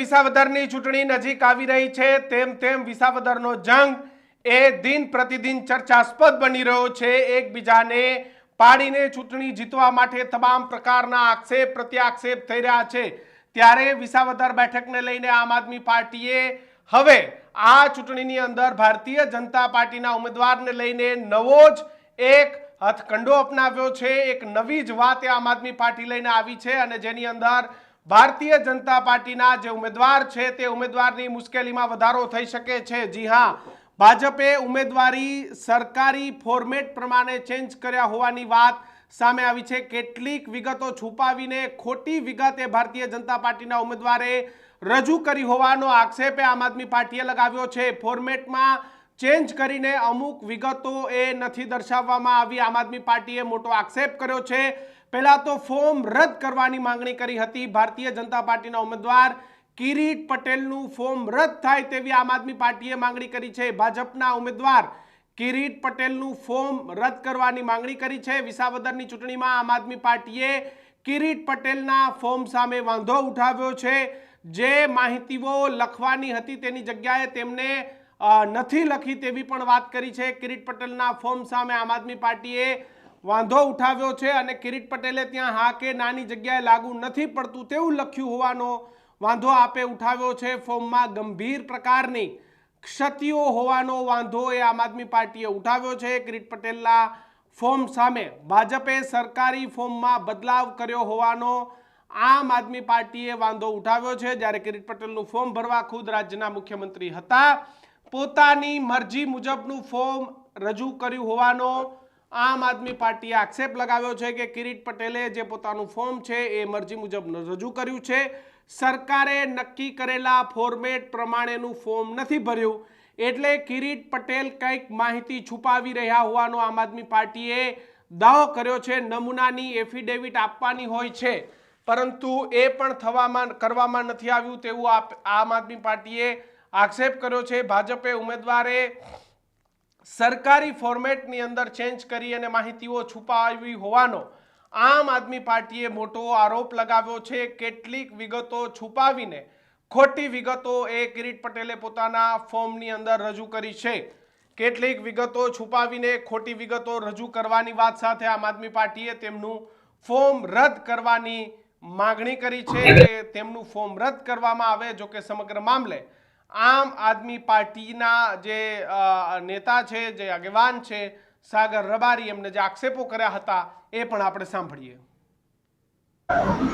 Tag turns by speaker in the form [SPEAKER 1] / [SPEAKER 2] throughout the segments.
[SPEAKER 1] વિસાવદરની ચૂંટણી નજીક આવી રહી છે. તેમ તેમ વિસાવદરનો જંગ એ દિન પ્રતિદિન ચર્ચાસ્પદ બની રહ્યો છે. એકબીજાને પાડીને ચૂંટણી જીતવા માટે તમામ પ્રકારના આક્ષેપ, પ્રત્યાક્ષેપ થઈ રહ્યા છે. ત્યારે વિસાવદર બેઠકને લઈને આમ આદમી પાર્ટીએ હવે આ ચૂંટણીની અંદર ભારતીય જનતા પાર્ટીના ઉમેદવારને લઈને નવો જ એક હથકંડો અપનાવ્યો છે. એક નવી જ વાત આમ આદમી પાર્ટી લઈને આવી છે અને જેની અંદર ભારતીય જનતા પાર્ટીના જે ઉમેદવાર છે તે ઉમેદવારની મુશ્કેલીમાં વધારો થઈ શકે છે. જી હા, ભાજપે ઉમેદવારી સરકારી ફોર્મેટ પ્રમાણે ચેન્જ કર્યા હોવાની વાત સામે આવી છે. કેટલીક વિગતો છુપાવીને ખોટી વિગત એ ભારતીય જનતા પાર્ટીના ઉમેદવારે રજૂ કરી હોવાનો આક્ષેપ આમ આદમી પાર્ટીએ લગાવ્યો છે. ફોર્મેટમાં ચેન્જ કરીને અમુક વિગતો એ નથી દર્શાવવામાં આવી. આમ આદમી પાર્ટીએ મોટો આક્ષેપ કર્યો છે. પહેલા તો ફોર્મ રદ કરવાની માંગણી કરી હતી. ભારતીય જનતા પાર્ટીના ઉમેદવાર કિરીટ પટેલનું ફોર્મ રદ થાય તેવી આમ આદમી પાર્ટીએ માંગણી કરી છે. ભાજપના ઉમેદવાર કિરીટ પટેલનું ફોર્મ રદ કરવાની માંગણી કરી છે. વિસાવદરની ચૂંટણીમાં આમ આદમી પાર્ટીએ કિરીટ પટેલના ફોર્મ સામે વાંધો ઉઠાવ્યો છે. જે માહિતીઓ લખવાની હતી તેની જગ્યાએ તેમને નથી લખી તેવી પણ વાત કરી છે. કિરીટ પટેલના ફોર્મ સામે આમ આદમી પાર્ટીએ વાંધો ઉઠાવ્યો છે અને કિરીટ પટેલે ત્યાં હા કે નાની જગ્યાએ લાગુ નથી પડતું તેવું લખ્યું હોવાનો વાંધો આપે ઉઠાવ્યો છે ફોર્મમાં ગંભીર પ્રકારની ક્ષતિઓ હોવાનો વાંધો એ આમ આદમી પાર્ટીએ ઉઠાવ્યો છે. કિરીટ પટેલના ફોર્મ સામે ભાજપે સરકારી ફોર્મમાં બદલાવ કર્યો હોવાનો આમ આદમી પાર્ટીએ વાંધો ઉઠાવ્યો છે. જ્યારે કિરીટ પટેલનું ફોર્મ ભરવા ખુદ રાજ્યના મુખ્યમંત્રી હતા, પોતાની મરજી મુજબનું ફોર્મ રજૂ કર્યું હોવાનો આમ આદમી પાર્ટીએ આક્ષેપ લગાવ્યો છે કે કિરીટ પટેલે જે પોતાનું ફોર્મ છે એ મરજી મુજબ રજૂ કર્યું છે. સરકારે નક્કી કરેલા ફોર્મેટ પ્રમાણેનું ફોર્મ નથી ભર્યું. એટલે કિરીટ પટેલ કંઈક માહિતી છુપાવી રહ્યા હોવાનો આમ આદમી પાર્ટીએ દાવો કર્યો છે. નમૂનાની એફિડેવિટ આપવાની હોય છે. પરંતુ એ પણ થવામાં, કરવામાં નથી આવ્યું તેવું આમ આદમી પાર્ટીએ આક્ષેપ કર્યો છે. ભાજપે ઉમેદવારે સરકારી ફોર્મેટની અંદર ચેન્જ કરી અને માહિતીઓ છુપાવી હોવાનો આમ આદમી પાર્ટીએ મોટો આરોપ લગાવ્યો છે. કેટલીક વિગતો છુપાવીને ખોટી વિગતો એ કિરીટ પટેલે પોતાના ફોર્મની અંદર રજૂ કરી છે. કેટલીક વિગતો છુપાવીને ખોટી વિગતો રજૂ કરવાની વાત સાથે આમ આદમી પાર્ટીએ તેમનું ફોર્મ રદ કરવાની માગણી કરી છે. કે તેમનું ફોર્મ રદ કરવામાં આવે, જો કે સમગ્ર મામલે આમ આદમી પાર્ટીના જે નેતા છે, જે આગેવાન છે, સાગર રબારી એમને જે આક્ષેપો કર્યા હતા, એ પણ આપણે સાંભળીએ.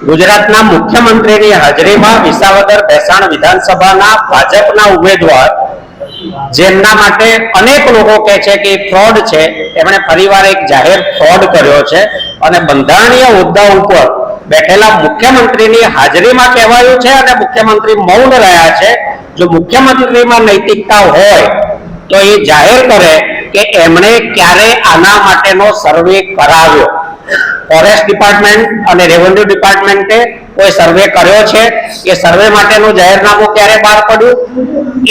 [SPEAKER 2] ગુજરાતના મુખ્યમંત્રીની હાજરીમાં વિસાવદર ભેસાણ વિધાનસભાના ભાજપના ઉમેદવાર, જેમના માટે અનેક લોકો કહે છે કે ફ્રોડ છે, એમણે ફરીવાર એક જાહેર ફ્રોડ કર્યો છે અને બંધારણીય હોદ્દા ઉપર બેઠેલા મુખ્યમંત્રીની હાજરીમાં કહેવાયું છે અને મુખ્યમંત્રી મૌન રહ્યા છે જો મુખ્યમંત્રીમાં નૈતિકતા હોય, તો એ જાહેર કરે કે એમણે ક્યારે આના માટેનો સર્વે કરાવ્યો. ફોરેસ્ટ ડિપાર્ટમેન્ટ અને રેવન્યુ ડિપાર્ટમેન્ટે કોઈ સર્વે કર્યો છે? એ સર્વે માટેનું જાહેરનામું ક્યારે બહાર પડ્યું?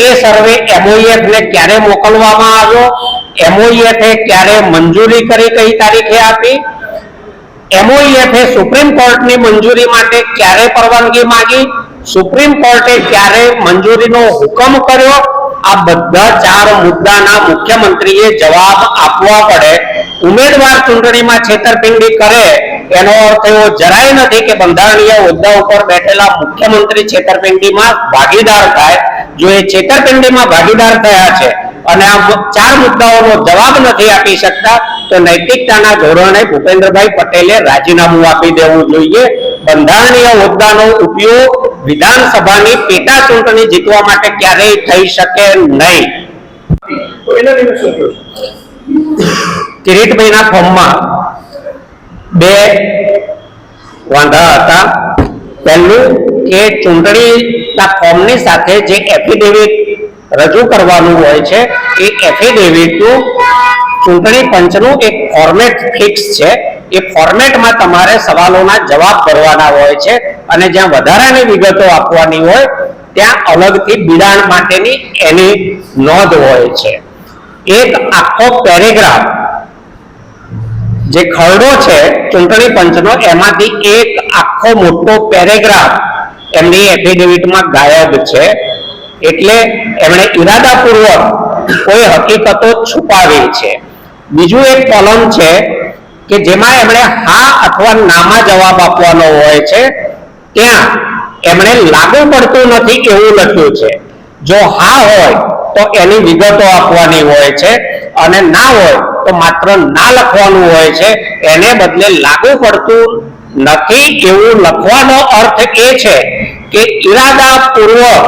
[SPEAKER 2] એ સર્વે એમઓઈએફને ક્યારે મોકલવામાં આવ્યો? એમઓઈએફે ક્યારે મંજૂરી કરી કઈ તારીખે આપી? એમઓઈએફે સુપ્રીમ કોર્ટની મંજૂરી માટે ક્યારે પરવાનગી માંગી? સુપ્રીમ કોર્ટે ક્યારે મંજૂરીનો હુકમ કર્યો? આ બધા ચાર મુદ્દાના મુખ્યમંત્રીએ જવાબ આપવા પડે. ઉમેદવાર ચૂંટણીમાં છેતરપિંડી કરે, એનો અર્થ એવો જરાય નથી કે બંધારણીય હોદ્દા ઉપર બેઠેલા મુખ્યમંત્રી છેતરપિંડીમાં ભાગીદાર થાય. જો એ છેતરપિંડીમાં ભાગીદાર થયા છે અને આ ચાર મુદ્દાઓનો જવાબ નથી આપી શકતા, તો નૈતિકતાના ધોરણે ભૂપેન્દ્રભાઈ પટેલે રાજીનામું આપી દેવું જોઈએ. બંધારણીય હોદ્દાનો ઉપયોગ વિધાનસભાની પેટા ચૂંટણી જીતવા માટે ક્યારેય થઈ શકે નહીં. કિરીટભાઈના ફોર્મમાં બે વાંધા હતા. પહેલું કે ચૂંટણીના ફોર્મની સાથે જે એફિડેવિટ રજૂ કરવાનું હોય છે, એ એફિડેવિટનું ચૂંટણી પંચનું એક ફોર્મેટ ફિક્સ છે. એ ફોર્મેટમાં તમારે સવાલોના જવાબ ભરવાના હોય છે અને જ્યાં વધારાની વિગતો આપવાની હોય, ત્યાં અલગથી બિડાણ માટેની એની નોંધ હોય છે. એક આખો પેરેગ્રાફ જે ખરડો છે ચૂંટણી પંચનો, એમાંથી એક આખો મોટો પેરેગ્રાફ એમની એફિડેવિટમાં ગાયબ છે. એટલે એમણે ઈરાદાપૂર્વક કોઈ હકીકતો છુપાવી છે. બીજું એક કોલમ છે કે જેમાં એમણે હા અથવા નામાં જવાબ આપવાનો હોય છે, ત્યાં એમણે લાગુ પડતું નથી એવું લખ્યું છે. જો હા હોય, તો એની વિગતો આપવાની હોય છે અને ના હોય, તો માત્ર ના લખવાનું હોય છે. એને બદલે લાગુ પડતું નથી એવું લખવાનો અર્થ એ છે કે ઈરાદાપૂર્વક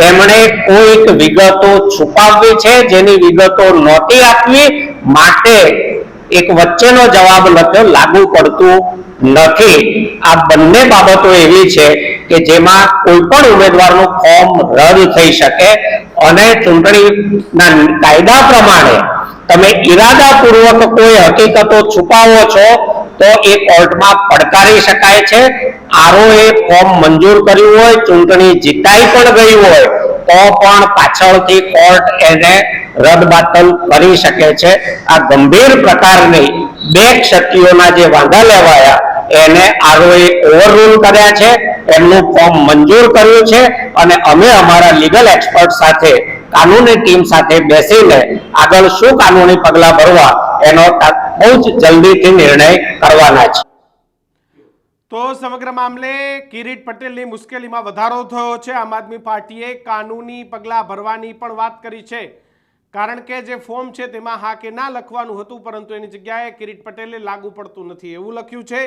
[SPEAKER 2] એમણે કોઈક વિગતો છુપાવવી છે, જેની વિગતો નહોતી આપવી. માટે એક વચ્ચેનો જવાબ લખ્યો, લાગુ પડતું નથી. આ બંને બાબતો એવી છે કે જેમાં કોઈ પણ ઉમેદવારનું ફોર્મ રદ થઈ શકે અને ચૂંટણીના કાયદા પ્રમાણે તમે ઈરાદાપૂર્વક કોઈ હકીકતો છુપાવો છો તો એ કોર્ટમાં પડકારી શકાય છે. આરોએ ફોર્મ મંજૂર કર્યું હોય, ચૂંટણી જીતાઈ પણ ગઈ હોય તો પણ પાછળથી કોર્ટ એને રદબાતલ કરી શકે છે. આ ગંભીર પ્રકારની બે ક્ષતિઓના જે વાંધા લેવાયા, એને આરોએ ઓવરરૂલ કર્યા છે. એમનું ફોર્મ મંજૂર કર્યું છે અને અમે અમારા લીગલ એક્સપર્ટ સાથે, કાનૂની ટીમ સાથે બેસીને આગળ શું કાનૂની પગલાં ભરવા એનો બહુ જ જલ્દીથી નિર્ણય કરવાના છે.
[SPEAKER 1] તો સમગ્ર મામલે કિરીટ પટેલની મુશ્કેલીમાં વધારો થયો છે. આમ આદમી પાર્ટીએ કાનૂની પગલાં ભરવાની પણ વાત કરી છે. કારણ કે જે ફોર્મ છે તેમાં હા કે ના લખવાનું હતું, પરંતુ એની જગ્યાએ કિરીટ પટેલે લાગુ પડતું નથી એવું લખ્યું છે.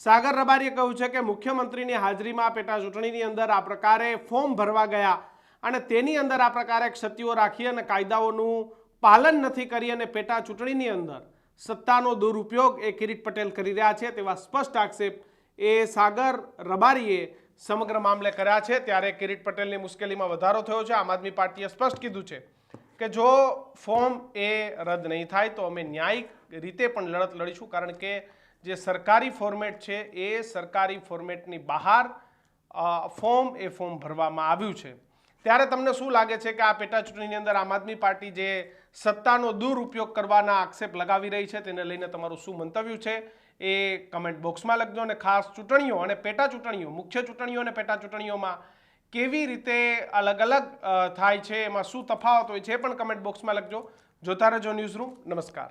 [SPEAKER 1] સાગર રબારીએ કહ્યું છે કે મુખ્યમંત્રીની હાજરીમાં પેટા ચૂંટણીની અંદર આ પ્રકારે ફોર્મ ભરવા ગયા અને તેની અંદર આ પ્રકારે ક્ષતિઓ રાખી અને કાયદાઓનું પાલન નથી કરી અને પેટા ચૂંટણીની અંદર સત્તાનો દુરુપયોગ એ કિરીટ પટેલ કરી રહ્યા છે તેવા સ્પષ્ટ આક્ષેપ એ સાગર રબારીએ સમગ્ર મામલે કર્યા છે. ત્યારે કિરીટ પટેલની મુશ્કેલીમાં વધારો થયો છે. આમ આદમી પાર્ટીએ સ્પષ્ટ કીધું છે કે જો ફોર્મ એ રદ નહીં થાય તો અમે ન્યાયિક રીતે પણ લડત લડીશું. કારણ કે જે સરકારી ફોર્મેટ છે એ સરકારી ફોર્મેટની બહાર ફોર્મ એ ફોર્મ ભરવામાં આવ્યું છે. ત્યારે તમને શું લાગે છે કે આ પેટા ચૂંટણીની અંદર આમ આદમી પાર્ટી જે સત્તાનો દુરુપયોગ કરવાના આક્ષેપ લગાવી રહી છે, તેને લઈને તમારું શું મંતવ્ય છે? એ કમેન્ટ બોક્સમાં લખજો અને ખાસ ચૂંટણીઓ અને પેટા ચૂંટણીઓ, મુખ્ય ચૂંટણીઓ અને પેટા ચૂંટણીઓમાં કેવી રીતે અલગ અલગ થાય છે, એમાં શું તફાવત હોય છે એ પણ કમેન્ટ બોક્સમાં લખજો. જોતા રહેજો ન્યૂઝ રૂમ નમસ્કાર.